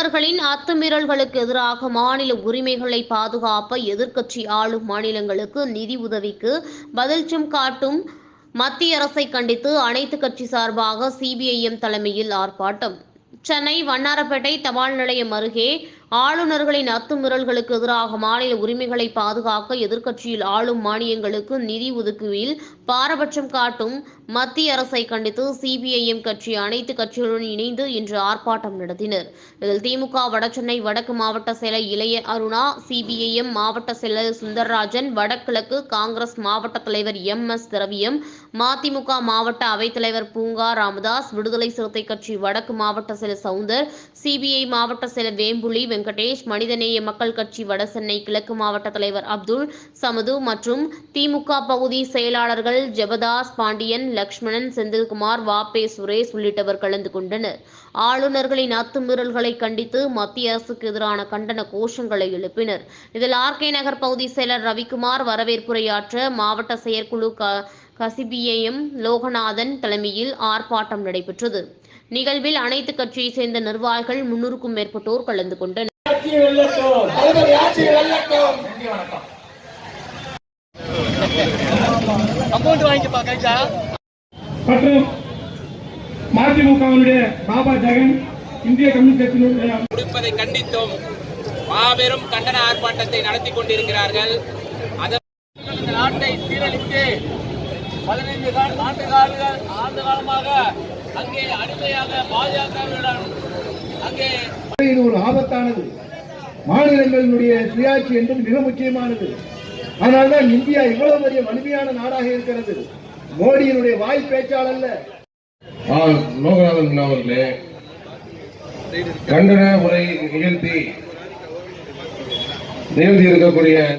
ஆளுநர்களின் அத்துமீறல்களுக்கு எதிராக மாநில உரிமைகளை பாதுகாப்ப எதிர்க்கட்சி ஆளும் மாநிலங்களுக்கு நிதி உதவிக்கு பதில்ச்சம் காட்டும் மத்திய அரசை கண்டித்து அனைத்து கட்சி சார்பாக சிபிஐஎம் தலைமையில் ஆர்ப்பாட்டம். சென்னை வண்ணாரப்பேட்டை தபால் நிலையம் அருகே ஆளுநர்களின் அத்துமீறல்களுக்கு எதிராக மாநில உரிமைகளை பாதுகாக்க எதிர்க்கட்சியில் ஆளும் மானியங்களுக்கு நிதி ஒதுக்குவில் பாரபட்சம் காட்டும் மத்திய அரசை கண்டித்து சிபிஐஎம் கட்சி அனைத்து கட்சிகளுடன் இணைந்து இன்று ஆர்ப்பாட்டம் நடத்தினர். இதில் திமுக வடசென்னை வடக்கு மாவட்ட செயலர் இளைய அருணா சிபிஐஎம் மாவட்ட செயலர் சுந்தரராஜன் வடகிழக்கு காங்கிரஸ் மாவட்ட தலைவர் எம் எஸ் திரவியம் மதிமுக மாவட்ட அவைத்தலைவர் பூங்கா ராமதாஸ் விடுதலை சிறுத்தை கட்சி வடக்கு மாவட்ட செயலர் சவுந்தர் சிபிஐ மாவட்ட செயலர் வேம்புலி வெங்கடேஷ் மனிதநேய மக்கள் கட்சி வடசென்னை கிழக்கு மாவட்ட தலைவர் அப்துல் சமது மற்றும் திமுக பகுதி செயலாளர்கள் ஜெபதாஸ் பாண்டியன் லக்ஷ்மணன் செந்தில்குமார் வாபே சுரேஷ் உள்ளிட்டவர் கலந்து கொண்டனர். ஆளுநர்களின் அத்துமீறல்களை கண்டித்து மத்திய அரசுக்கு எதிரான கண்டன கோஷங்களை எழுப்பினர். இதில் ஆர்கே நகர் பகுதி செயலர் ரவிக்குமார் வரவேற்புரையாற்ற மாவட்ட செயற்குழு க கசிபிஎம் லோகநாதன் தலைமையில் ஆர்ப்பாட்டம் நடைபெற்றது. நிகழ்வில் அனைத்து கட்சியைச் சேர்ந்த நிர்வாகிகள் முன்னூறுக்கும் மேற்பட்டோர் கலந்து கொண்டனர். மற்றும் மதிமுகவினுடைய பாபா ஜெகன் இந்திய கம்யூனிஸ்ட் கட்சியினுடைய முடிப்பதை கண்டித்தும் மாபெரும் கண்டன ஆர்ப்பாட்டத்தை நடத்தி கொண்டிருக்கிறார்கள். இந்த நாட்டை சீரழித்து பதினைந்து கால ஆண்டு காலங்கள் ஆண்டு காலமாக அங்கே அடிமையாக பாஜகவிடம் அங்கே இது ஒரு ஆபத்தானது. மாநிலங்களினுடைய சுயாட்சி என்பது மிக முக்கியமானது. அதனால்தான் இந்தியா இவ்வளவு பெரிய வலிமையான நாடாக இருக்கிறது. மோடியினுடைய வாய் பேச்சால் அல்ல லோகநாதன் அவர்களே கண்டன உரை நிகழ்த்தி நிகழ்த்தி இருக்கக்கூடிய